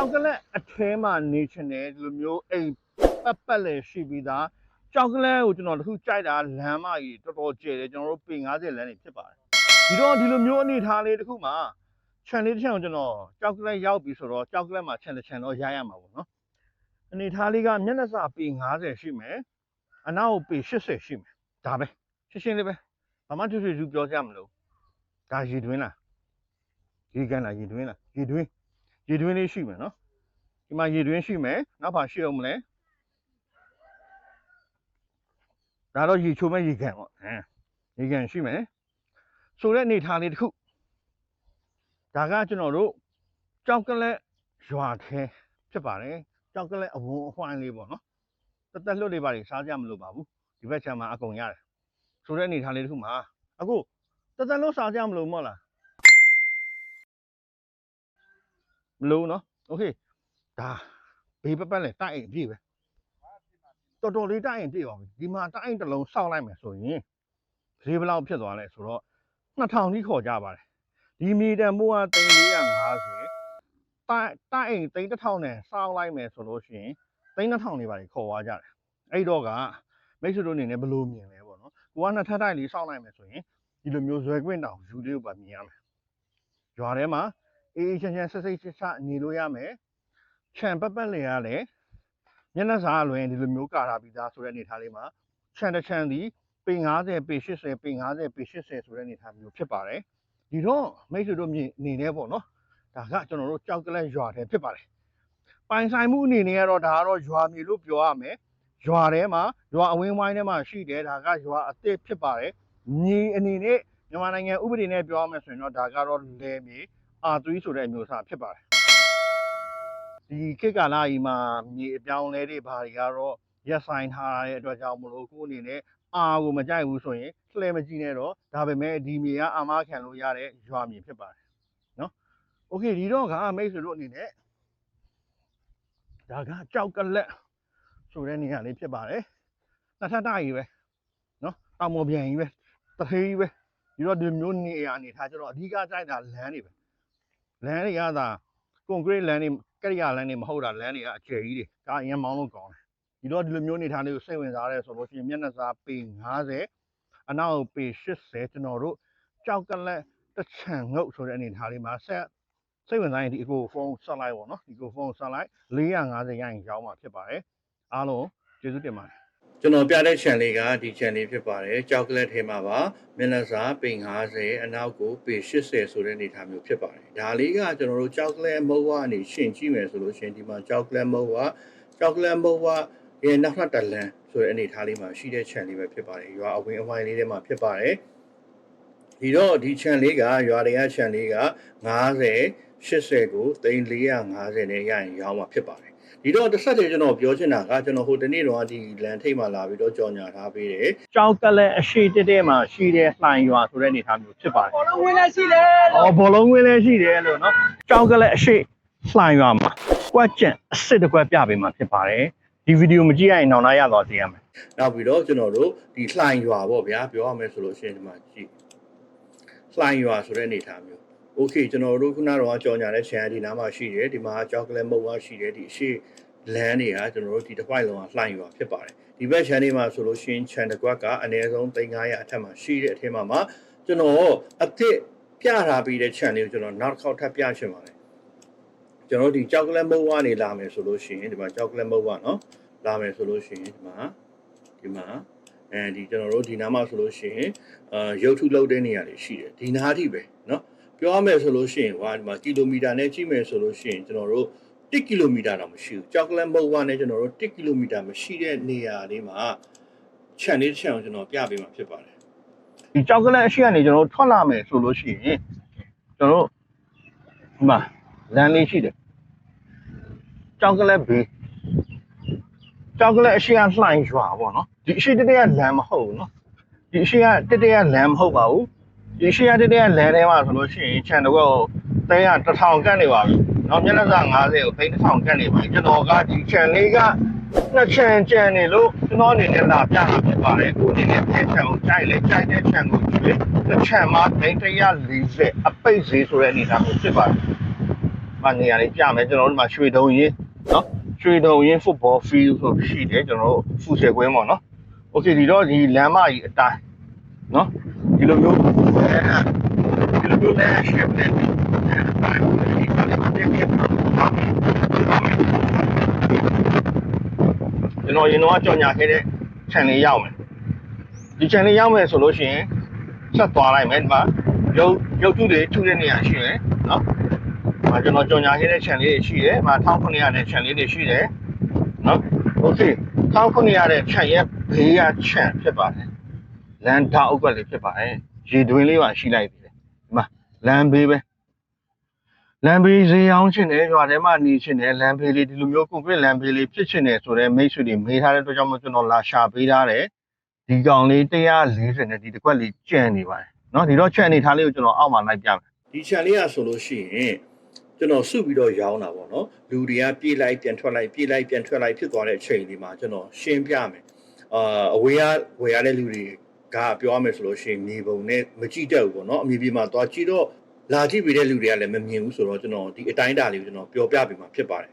ကြောက်ကလက်အထဲမှာနေချင်တယ်ဒီလိုမျိုးအိမ်ပတ်ပတ်လည်းရှိပြီးသားကြောက်ကလက်ကိုကျွန်တော်တခုကြိုက်တာလမ်းမကြီးတော်တော်ကျယ်တယ်ကျွန်တော်တို့ပေ90လမ်းနေဖြစ်ပါတယ်ဒီတော့ဒီလိုမျိုးအနေထားလေးတစ်ခုမှာခြံလေးတစ်ချံကိုကျွန်တော်ကြောက်ကလက်ရောက်ပြီဆိုတော့ကြောက်ကလက်မှာခြံတစ်ခြံတော့ရရမှာပေါ့နော်အနေထားလေးကမျက်နှာစာပေ90ရှိမယ်အနောက်ကိုပေ80ရှိမယ်ဒါပဲရှင်းရှင်းလေးပဲဘာမှထွေထွေထူးပြောကြမလို့ဒါရည်တွင်းလားရေကန်လားရည်တွင်းလားရည်တွင်း ရေတွင်းလေးရှိမယ်နော်ဒီမှာရေတွင်းရှိမယ်နောက်ပါရှိအောင်မလဲဒါတော့ရေချိုးမဲ့ရေကန်ပေါ့ဟမ်ရေကန်ရှိမယ်ဆိုတဲ့အနေထားလေးတစ်ခုဒါကကျွန်တော်တို့ကြောက်ကလက်ရွာထဲဖြစ်ပါတယ်ကြောက်ကလက်အဝန်းအဝိုင်းလေးပေါ့နော်တက်တက်လွတ်လေးပါတွေစားကြမလို့ပါဘူးဒီဘက်ခြမ်းမှာအကုန်ရတယ်ဆိုတဲ့အနေထားလေးတစ်ခုမှာအခုတက်တက်လွတ်စားကြမလို့မဟုတ်လား မလို့နော်โอเคဒါဘေးပပတ်လဲတိုက်အိမ်ပြည့်ပဲတော်တော်လေးတိုက်အိမ်ပြည့်ပါပြီဒီမှာတိုက်အိမ်တစ်လုံးစောက်လိုက်မယ်ဆိုရင်ဈေးဘယ်လောက်ဖြစ်သွားလဲဆိုတော့2000ကြီးခေါ်ကြပါတယ်ဒီမီတန်မိုးက3450တိုက်တိုက်အိမ်3000နဲ့စောက်လိုက်မယ်ဆိုလို့ရှိရင်3000နေပါလေခေါ်သွားကြတယ်အဲ့တော့ကမိတ်ဆွေတို့အနေနဲ့ဘယ်လိုမြင်လဲပေါ့နော်ကိုကနှစ်ထပ်တိုက်လေးစောက်လိုက်မယ်ဆိုရင်ဒီလိုမျိုးဇွဲကွင်းတောင်ယူလေးကိုပါမြင်ရမယ်ရွာထဲမှာ အေးအေးချမ်းချမ်းဆက်စိတ်ချချနေလို့ရမယ်ခြံပတ်ပတ်လေရလဲမျက်နှာစာအလွင်ဒီလိုမျိုးကာထားပြီးသားဆိုတဲ့အနေထားလေးမှာခြံတစ်ခြံဒီပေ90ပေ80ပေ90ပေ80ဆိုတဲ့အနေထားမျိုးဖြစ်ပါတယ်ဒီတော့မိတ်ဆွေတို့မြင်နေနေပေါ့နော်ဒါကကျွန်တော်တို့ကြောက်ကလက်ရွာထဲဖြစ်ပါတယ်ပိုင်ဆိုင်မှုအနေနဲ့ကတော့ဒါကတော့ရွာမြေလို့ပြောရမယ်ရွာထဲမှာရွာအဝင်းဝိုင်းထဲမှာရှိတယ်ဒါကရွာအစ်စ်ဖြစ်ပါတယ်မြေအနေနဲ့မြန်မာနိုင်ငံဥပဒေနဲ့ပြောရမယ်ဆိုရင်တော့ဒါကတော့လယ်မြေ R3 ဆိုတဲ့အမျိုးအစားဖြစ်ပါတယ်ဒီခေတ်ကာလကြီးမှာမြေအပြောင်းလဲတွေဘာတွေကတော့ရက်ဆိုင်ထားတဲ့အတွက်ကြောင့်မလို့ကိုယ်အနေနဲ့ R ကိုမကြိုက်ဘူးဆိုရင်လှည့်မကြည့်နဲ့တော့ဒါပေမဲ့ဒီမြေကအာမခံလို့ရတဲ့ရွာမြေဖြစ်ပါတယ်နော်โอเคဒီတော့ကမိတ်ဆွေတို့အနေနဲ့ဒါကကြောက်ကလက်ဆိုတဲ့နေရာလေးဖြစ်ပါတယ်နှစ်ထပ်တိုက်ကြီးပဲနော်တောင်ပေါ်ပြန်ကြီးပဲတထေးကြီးပဲဒီတော့ဒီလိုမျိုးနေရာအနေထားကျတော့အဓိကကြိုက်တာလမ်းတွေပဲ လမ်းတွေကသာကွန်ကရစ်လမ်းတွေကရိယာလမ်းတွေမဟုတ်တာလမ်းတွေကအကျယ်ကြီးတွေဒါအရင်မောင်းလို့ကောင်းတယ်ဒီတော့ဒီလိုမျိုးနေထားလေးကိုစိတ်ဝင်စားရဲဆိုလို့ရှိရင်မျက်နှာစာပေ90အနောက်ပေ80ကျွန်တော်တို့ကြောက်ကလက်တစ်ချံငုတ်ဆိုတဲ့အနေထားလေးမှာဆက်စိတ်ဝင်စားရင်ဒီအကိုဖုန်းဆက်လိုက်ပါတော့ဒီကိုဖုန်းဆက်လိုက်450ရရင်ရောင်းမှာဖြစ်ပါတယ်အားလုံးကျေးဇူးတင်ပါတယ် ကျွန်တော်ပြတဲ့ channel လေးကဒီ channel လေးဖြစ်ပါတယ်ကြောက်ကလက်ထဲမှာပါမျက်နှာစာပေ50အနောက်ကိုပေ80ဆိုတဲ့အနေအထားမျိုးဖြစ်ပါတယ်ဒါလေးကကျွန်တော်တို့ကြောက်ကလက်မုတ်ဝအနေရှင်းကြည့်မယ်ဆိုလို့ရှိရင်ဒီမှာကြောက်ကလက်မုတ်ဝကြောက်ကလက်မုတ်ဝရဲ့နောက်ထပ်တစ်လမ်းဆိုတဲ့အနေအထားလေးမှာရှိတဲ့ channel လေးပဲဖြစ်ပါတယ်ရွာအဝင်အဝိုင်းလေးထဲမှာဖြစ်ပါတယ်ဒီတော့ဒီ channel လေးကရွာတွေက channel လေးက90 80ကို3450နဲ့ရရင်ရောင်းမှာဖြစ်ပါတယ် ဒီတော့တစ်ဆက်တည်းကျွန်တော်ပြောချင်တာကကျွန်တော်ဟိုတနေ့တော့ဒီလန်ထိတ်မှာလာပြီးတော့ကြော်ညာထားပေးတယ်ကြောက်ကလက်အရှိတက်တဲ့မှာရှိတဲ့လှိုင်ရွာဆိုတဲ့အနေထားမျိုးဖြစ်ပါတယ်ဘောလုံးဝင်လာရှိတယ်။အော်ဘောလုံးဝင်းလည်းရှိတယ်လို့နော်။ကြောက်ကလည်းအရှိလှိုင်ရွာမှာကွက်ကျန်အစ်စ်တစ်ကွက်ပြပေးမှာဖြစ်ပါတယ်။ဒီဗီဒီယိုမကြည့်ရရင်နောက်လာရတော့သိရမယ်နောက်ပြီးတော့ကျွန်တော်တို့ဒီလှိုင်ရွာပေါ့ဗျာပြောရမယ်ဆိုလို့ရှိရင်ဒီမှာကြည့်လှိုင်ရွာဆိုတဲ့အနေထားမျိုး โอเคကျွန်တော်တို့ခုနကတော့ကြော်ညာတဲ့ channel ဒီနားမှာရှိတယ်ဒီမှာကြောက်ကလက်မုတ်ဝါရှိတယ်ဒီအရှိလမ်းတွေကကျွန်တော်တို့ဒီတစ်ပိုက်လုံးကလှိုင်ရွာဖြစ်ပါတယ်ဒီဘက် channel တွေမှာဆိုလို့ရှိရင် channel ကွက်ကအနည်းဆုံး3900အထက်မှာရှိတဲ့အထက်မှာမှာကျွန်တော်အစ်စ်ပြထားပြီးတဲ့ channel ကိုကျွန်တော်နောက်တစ်ခေါက်ထပ်ပြချင်ပါတယ် ကျွန်တော်တို့ဒီကြောက်ကလက်မုတ်ဝါနေလာမယ်ဆိုလို့ရှိရင်ဒီမှာကြောက်ကလက်မုတ်ဝါเนาะလာမယ်ဆိုလို့ရှိရင်ဒီမှာဒီမှာအဲဒီကျွန်တော်တို့ဒီနားမှာဆိုလို့ရှိရင်အာရုပ်ထုလောက်တဲ့နေရာတွေရှိတယ်ဒီနားထိပဲเนาะ ပြောရမယ်ဆိုလို့ရှိရင်ဟိုဒီမှာကီလိုမီတာနဲ့ကြည့်မယ်ဆိုလို့ရှိရင်ကျွန်တော်တို့1ကီလိုမီတာတော့မရှိဘူးကြောက်ကလက်မုတ်ဝါနဲ့ကျွန်တော်တို့1ကီလိုမီတာမရှိတဲ့နေရာလေးမှာခြံလေးတစ်ခြံကိုကျွန်တော်ပြပေးမှာဖြစ်ပါတယ်။ဒီကြောက်ကလက်အရှိကနေကျွန်တော်တို့ထွက်လာမယ်ဆိုလို့ရှိရင်ကျွန်တော်တို့ဒီမှာလမ်းလေးရှိတယ်။ကြောက်ကလက်ဘေးကြောက်ကလက်အရှိကလှိုင်ရွာပေါ့နော်။ဒီအရှိတက်တဲ့ကလမ်းမဟုတ်ဘူးနော်။ဒီအရှိကတက်တဲ့ကလမ်းမဟုတ်ပါဘူး။ ရေရှိရတဲ့တဲ့လမ်းထဲမှာဆိုလို့ရှိရင်ခြံတော့တဲရ1000ကန့်နေပါပြီ။နော်မျက်နှာစာ90ကိုသိန်း1000ကန့်နေပါပြီ။ကျွန်တော်ကဒီခြံလေးကနှစ်ခြံကြံနေလို့ကျွန်တော်အနေနဲ့လာပြတာဖြစ်ပါတယ်။ကိုအနေနဲ့ခြံကိုကြိုက်လေကြိုက်တဲ့ခြံကိုကြည့်လေခြံမှာဒိန်း140အပိတ်ဈေးဆိုတဲ့အနေအထားကိုဖြစ်ပါတယ်။မနေရာလေးပြမယ်ကျွန်တော်တို့မှာရွှေတုံးရင်းနော်ရွှေတုံးရင်း football field ဆိုရှိတယ်ကျွန်တော်တို့ဖူဆယ်ကွင်းပေါ့နော်။ Okay ဒီတော့ဒီလမ်းမကြီးအတိုင်းနော် ဒီလိုမျိုးဒီလိုမျိုးလည်းရှိတယ်ကျွန်တော်ရင်တော့ကြော်ညာခဲ့တဲ့ channel လေးရောက်မယ်ဒီ channel လေးရောက်မယ်ဆိုလို့ရှိရင်ဆက်သွားလိုက်မယ်ဒီမှာရုပ်ရုပ်တုတွေထုတဲ့နေရာရှိတယ်နော်။အာကျွန်တော်ကြော်ညာခဲ့တဲ့ channel လေးတွေရှိတယ်။မှာ1900တဲ့ channel လေးတွေရှိတယ်။နော်။ Okay 1900တဲ့ channel ရဲ့ဘေးက channel ဖြစ်ပါတယ်။ လမ်းဓာတ်အုပ်ကလေးဖြစ်ပါတယ်။ရေတွင်းလေးပါရှိလိုက်သေးတယ်။ဒီမှာလမ်းဘေးပဲလမ်းဘေးဈေးအောင်ရှင်တယ်ရွာထဲမှာနေရှင်တယ်လမ်းဘေးလေးဒီလိုမျိုး concrete လမ်းဘေးလေးဖြစ်ရှင်တယ်ဆိုတော့မိတ်ဆွေတွေမေးထားတဲ့အတွက်ကြောင့်မို့ကျွန်တော်လာရှာပေးထားတယ်။ဒီကောင်လေး140နဲ့ဒီတစ်ခွက်လေးကျန်နေပါတယ်။နော်ဒီတော့ channel အနေထားလေးကိုကျွန်တော်အောက်မှာလိုက်ပြမယ်ဒီ channel လေးကဆိုလို့ရှိရင်ကျွန်တော်စုပြီးတော့ရောင်းတာပေါ့နော်လူတွေကပြေးလိုက်ပြန်ထွက်လိုက်ပြေးလိုက်ပြန်ထွက်လိုက်ဖြစ်သွားတဲ့အချိန်လေးမှာကျွန်တော်ရှင်းပြမယ်အာအဝေးကဝယ်ရတဲ့လူတွေ ကပြောရမယ်ဆိုလို့ရှိရင်မြေပုံနဲ့မကြည့်တတ်ဘူးပေါ့နော်အမြေပြင်မှာသွားကြည့်တော့လာကြည့်ပြီးတဲ့လူတွေကလည်းမမြင်ဘူးဆိုတော့ကျွန်တော်ဒီအတိုင်းအတာလေးကိုကျွန်တော်ပြောပြပေးမှာဖြစ်ပါတယ်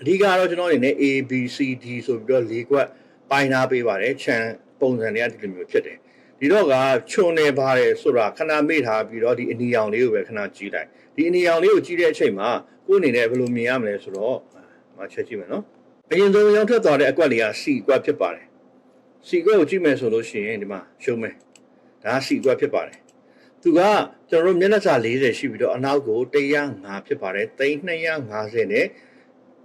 အဓိကတော့ကျွန်တော်အနေနဲ့ A B C D ဆိုပြီးတော့၄ခွက်ပိုင်းထားပေးပါတယ် channel ပုံစံတွေကဒီလိုမျိုးဖြစ်တယ်ဒီတော့ကခြုံနေပါတယ်ဆိုတာခဏမေ့ထားပြီးတော့ဒီအနီရောင်လေးကိုပဲခဏကြည့်လိုက်ဒီအနီရောင်လေးကိုကြည့်တဲ့အချိန်မှာကိုယ်အနေနဲ့ဘယ်လိုမြင်ရမလဲဆိုတော့မချက်ကြည့်မယ်နော်အရင်ဆုံးရောင်းထွက်သွားတဲ့အကွက်လေးကစီအကွက်ဖြစ်ပါတယ် စီအကွက်ကိုကြည့်မယ်ဆိုလို့ရှိရင်ဒီမှာရှုံးမယ်ဒါကစီအကွက်ဖြစ်ပါတယ်သူကကျွန်တော်တို့မျက်နှာစာ40ရှိပြီးတော့အနောက်ကို105ဖြစ်ပါတယ်350နဲ့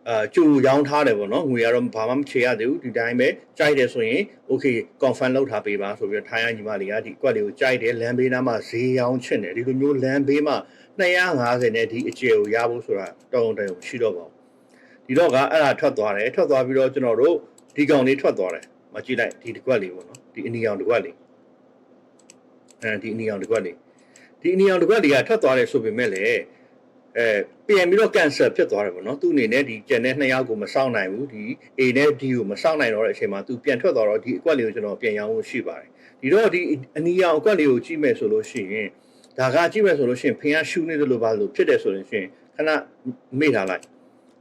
အာကျူရောင်းထားတယ်ပေါ့နော်ငွေကတော့ဘာမှမချေရသေးဘူးဒီတိုင်းပဲကြိုက်တယ်ဆိုရင် okay confirm လုပ်ထားပေးပါဆိုပြီးတော့ထိုင်းရညီမလေးကဒီအကွက်လေးကိုကြိုက်တယ်လမ်းဘေးနားမှာဈေးရောင်းချင်တယ်ဒီလိုမျိုးလမ်းဘေးမှာ250နဲ့ဒီအကျယ်ကိုရဖို့ဆိုတာတောင်းတရုံရှိတော့ပါဘူးဒီတော့ကအဲ့ဒါထွက်သွားတယ်ထွက်သွားပြီးတော့ကျွန်တော်တို့ဒီကောင်လေးထွက်သွားတယ် မကြည့်လိုက်ဒီတစ်ကွက်လေးပေါ့နော်ဒီအနီအောင်တစ်ကွက်လေးအဲဒီအနီအောင်တစ်ကွက်လေးဒီအနီအောင်တစ်ကွက်လေးကထွက်သွားတယ်ဆိုပေမဲ့လည်းအဲပြန်ပြီးတော့ cancel ဖြစ်သွားတယ်ပေါ့နော်သူ့အနေနဲ့ဒီကျန်တဲ့နှစ်ယောက်ကိုမစောင့်နိုင်ဘူးဒီ A နဲ့ D ကိုမစောင့်နိုင်တော့တဲ့အချိန်မှာသူပြန်ထွက်သွားတော့ဒီအကွက်လေးကိုကျွန်တော်ပြန်ရောင်းဖို့ရှိပါတယ်ဒီတော့ဒီအနီရောင်အကွက်လေးကိုကြည့်မယ်ဆိုလို့ရှိရင်ဒါကကြည့်မယ်ဆိုလို့ရှိရင်ဖင်ကရှူးနေတယ်လို့ပါလို့ဖြစ်တယ်ဆိုလို့ရှိရင်ခဏမေ့ထားလိုက်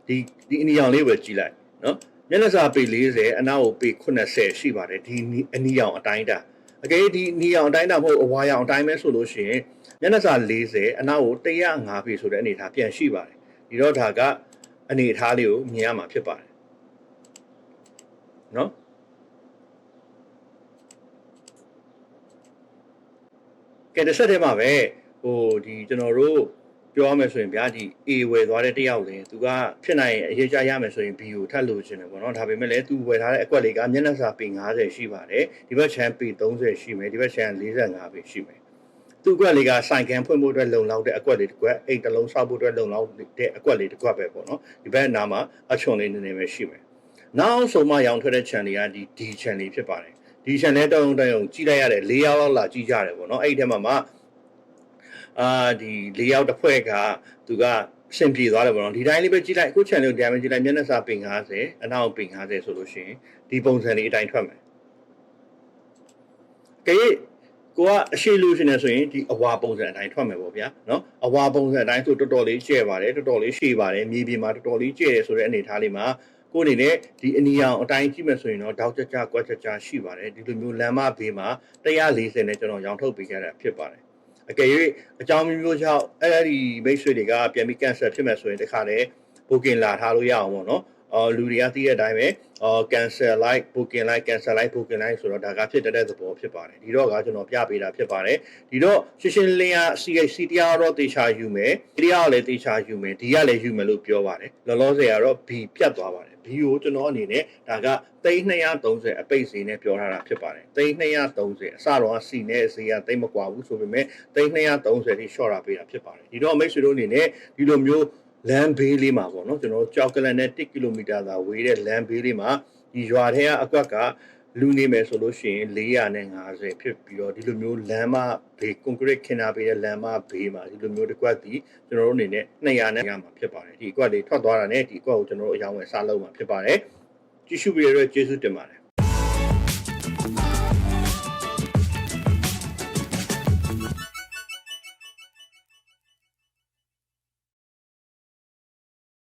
ဒီဒီအနီရောင်လေးကိုပဲကြည့်လိုက်နော် မျက်နှာစာပေ40အနောက်ကိုပေ80ရှိပါတယ်ဒီအနီရောင်အတိုင်းတာအကယ်ဒီနီရောင်အတိုင်းတာမဟုတ်အဝါရောင်အတိုင်းပဲဆိုလို့ရှိရင်မျက်နှာစာ40အနောက်ကို105ပြီဆိုတဲ့အနေအထားပြန်ရှိပါတယ်ဒီတော့ဒါကအနေအထားလေးကိုမြင်ရမှာဖြစ်ပါတယ်နော်ကဲတစ်ဆက်တည်းမှာပဲဟိုဒီကျွန်တော်တို့ ပြောရမယ်ဆိုရင်ဗျာဒီ A ဝယ်သွားတဲ့တယောက်လည်းသူကဖြစ်နိုင်ရင်အရေးကြရမယ်ဆိုရင် B ကိုထပ်လို့ခြင်းတယ်ပေါ့နော်ဒါပေမဲ့လည်းသူဝယ်ထားတဲ့အကွက်လေးကမျက်နှာစာပေ90ရှိပါတယ်ဒီဘက်ချမ်းပေ30ရှိမယ်ဒီဘက်ချမ်း45ပေရှိမယ်သူ့အကွက်လေးကဆိုင်ကန်ဖွင့်ဖို့အတွက်လုံလောက်တဲ့အကွက်လေးတစ်ကွက်အိတ်တစ်လုံးဆောက်ဖို့အတွက်လုံလောက်တဲ့အကွက်လေးတစ်ကွက်ပဲပေါ့နော်ဒီဘက်နားမှာအချွန်လေးနည်းနည်းပဲရှိမယ်နောက်ဆုံးမှရောင်ထွက်တဲ့ channel လေးကဒီ D channel လေးဖြစ်ပါတယ်ဒီ channel တောင်းတောင်းကြည့်လိုက်ရတယ်၄ယောက်လောက်လာကြည့်ကြတယ်ပေါ့နော်အဲ့ဒီထဲမှာမှ အာဒီ၄ယောက်တစ်ဖွဲ့ကသူကရှင်ပြေသွားတယ်ပေါ့နော်ဒီတိုင်းလေးပဲကြည့်လိုက်အခု channel ကို damage ကြည့်လိုက်မျက်နှာစာပင်50အနောက်ပင်50ဆိုလို့ရှိရင်ဒီပုံစံလေးအတိုင်းထွက်မယ်ကြည့်ကိုကအရှိလို့ရှင်နေဆိုရင်ဒီအဝါပုံစံအတိုင်းထွက်မယ်ပေါ့ဗျာနော်အဝါပုံစံအတိုင်းဆိုတော်တော်လေးကျဲပါတယ်တော်တော်လေးရှည်ပါတယ်မြေပြင်မှာတော်တော်လေးကျဲတယ်ဆိုတဲ့အနေအထားလေးမှာကိုအနေနဲ့ဒီအနီရောင်အတိုင်းကြည့်မယ်ဆိုရင်တော့တောက်ကြကြကွက်ကြကြရှိပါတယ်ဒီလိုမျိုးလမ်းမဘေးမှာ140နဲ့ကျွန်တော်ရောင်ထုတ်ပေးခဲ့တာဖြစ်ပါတယ် အကယ်၍အကြောင်းမျိုးမျိုးကြောင့်အဲ့ဒီမိတ်ဆွေတွေကပြန်ပြီး cancel ဖြစ်မယ်ဆိုရင်တခါတည်း booking လာထားလို့ရအောင်ပေါ့နော်အော်လူတွေကသိတဲ့အတိုင်းပဲအော် cancel like booking like cancel like booking like ဆိုတော့ဒါကဖြစ်တတ်တဲ့သဘောဖြစ်ပါတယ်ဒီတော့ကကျွန်တော်ပြပေးတာဖြစ်ပါတယ်ဒီတော့ရှင်းရှင်းလင်းလင်းက CHC တရားတော့တေချာယူမယ်တရားကလည်းတေချာယူမယ်ဒီကလည်းယူမယ်လို့ပြောပါတယ်လောလောဆယ်ကတော့ B ပြတ်သွားပါတယ် B ကိုကျွန်တော်အနေနဲ့ဒါက3230အပိတ်စီနဲ့ပြောထားတာဖြစ်ပါတယ်3230အစတော့ C နဲ့ C ကတိတ်မကွာဘူးဆိုပေမဲ့3230ထိ short တာပေးတာဖြစ်ပါတယ်ဒီတော့မိတ်ဆွေတို့အနေနဲ့ဒီလိုမျိုးလမ်းဘေးလေးမှာပေါ့နော်ကျွန်တော်ကြောက်ကလန်နဲ့1ကီလိုမီတာသာဝေးတဲ့လမ်းဘေးလေးမှာဒီရွာထဲကအကွက်က လူနေမယ်ဆိုလို့ရှိရင်450ဖြစ်ပြီးတော့ဒီလိုမျိုးလမ်းမဘေးကွန်ကရစ်ခင်းထားပေးတဲ့လမ်းမဘေးမှာဒီလိုမျိုးတစ်ကွက်ဒီကျွန်တော်တို့အနေနဲ့200နဲ့ရမှာဖြစ်ပါတယ်ဒီအကွက်လေးထွက်သွားတာနဲ့ဒီအကွက်ကိုကျွန်တော်တို့အယောင်းဝယ်စားလုပ်မှာဖြစ်ပါတယ်ကြည့်ရှုပေးရတဲ့ကျေးဇူးတင်ပါတယ်